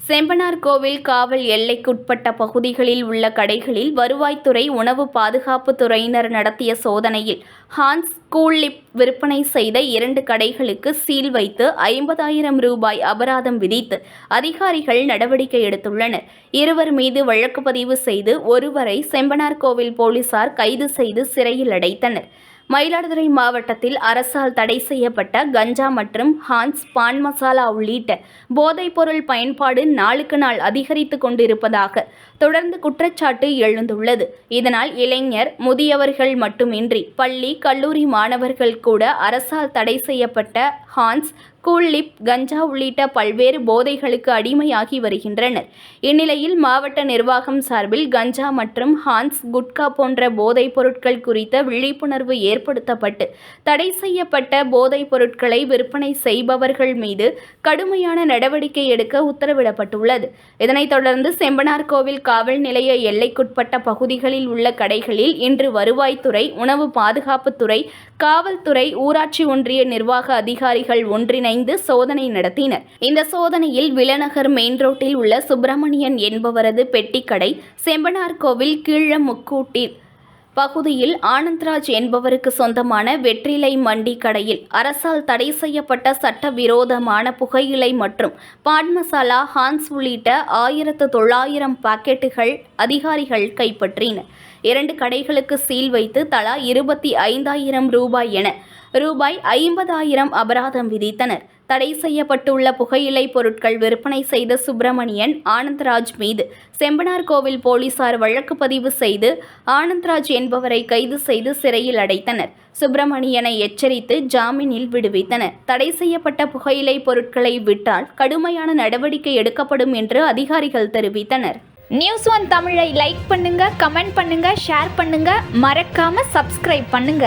செம்பனார் கோவில் காவல் எல்லைக்குட்பட்ட பகுதிகளில் உள்ள கடைகளில் வருவாய்த்துறை உணவு பாதுகாப்பு துறையினர் நடத்திய சோதனையில் ஹான்ஸ் கூலிப் விற்பனை செய்த இரண்டு கடைகளுக்கு சீல் வைத்து ஐம்பதாயிரம் ரூபாய் அபராதம் விதித்து அதிகாரிகள் நடவடிக்கை எடுத்துள்ளனர். இருவர் மீது வழக்கு பதிவு செய்து ஒருவரை செம்பனார் கோவில் போலீசார் கைது செய்து சிறையில் அடைத்தனர். மயிலாடுதுறை மாவட்டத்தில் அரசால் தடை செய்யப்பட்ட கஞ்சா மற்றும் ஹான்ஸ் பான் மசாலா உள்ளிட்ட போதைப்பொருள் பயன்பாடு நாளுக்கு நாள் அதிகரித்து கொண்டிருப்பதாக தொடர்ந்து குற்றச்சாட்டு எழுந்துள்ளது. இதனால் இளைஞர் முதியவர்கள் மட்டுமின்றி பள்ளி கல்லூரி மாணவர்கள் கூட அரசால் தடை செய்யப்பட்ட ஹான்ஸ் கூல்லிப் கஞ்சா உள்ளிட்ட பல்வேறு போதைகளுக்கு அடிமையாகி வருகின்றனர். இந்நிலையில் மாவட்ட நிர்வாகம் சார்பில் கஞ்சா மற்றும் ஹான்ஸ் குட்கா போன்ற போதைப் பொருட்கள் குறித்த விழிப்புணர்வு ஏற்படுத்தப்பட்டு தடை செய்யப்பட்ட போதைப் பொருட்களை விற்பனை செய்பவர்கள் மீது கடுமையான நடவடிக்கை எடுக்க உத்தரவிடப்பட்டுள்ளது. இதனைத் தொடர்ந்து செம்பனார்கோவில் காவல் நிலைய எல்லைக்குட்பட்ட பகுதிகளில் உள்ள கடைகளில் இன்று வருவாய்த்துறை உணவு பாதுகாப்புத்துறை காவல்துறை ஊராட்சி ஒன்றிய நிர்வாக அதிகாரிகள் ஒன்றிணைந்து சோதனை நடத்தினர். இந்த சோதனையில் விலநகர் மெயின் ரோட்டில் உள்ள சுப்பிரமணியன் என்பவரது பெட்டிக்கடை செம்பனார் கோவில் கீழமுக்கூட்டில் பகுதியில் ஆனந்த்ராஜ் என்பவருக்கு சொந்தமான வெற்றிலை மண்டி கடையில் அரசால் தடை செய்யப்பட்ட சட்டவிரோதமான புகையிலை மற்றும் பான் மசாலா ஹான்ஸ் உள்ளிட்ட ஆயிரத்து தொள்ளாயிரம் பாக்கெட்டுகள் அதிகாரிகள் கைப்பற்றின. இரண்டு கடைகளுக்கு சீல் வைத்து தலா இருபத்தி ஐந்தாயிரம் ரூபாய் என ரூபாய் ஐம்பதாயிரம் அபராதம் விதித்தனர். தடை செய்யப்பட்டுள்ள புகையிலை பொருட்கள் விற்பனை செய்த சுப்பிரமணியன் ஆனந்த்ராஜ் மீது செம்பனார் கோவில் போலீசார் வழக்கு பதிவு செய்து ஆனந்த்ராஜ் என்பவரை கைது செய்து சிறையில் அடைத்தனர். சுப்பிரமணியனை எச்சரித்து ஜாமீனில் விடுவித்தனர். தடை செய்யப்பட்ட புகையிலை பொருட்களை விட்டால் கடுமையான நடவடிக்கை எடுக்கப்படும் என்று அதிகாரிகள் தெரிவித்தனர். நியூஸ் ஒன் தமிழை லைக் பண்ணுங்க கமெண்ட் பண்ணுங்க ஷேர் பண்ணுங்க. மறக்காம சப்ஸ்கிரைப் பண்ணுங்க.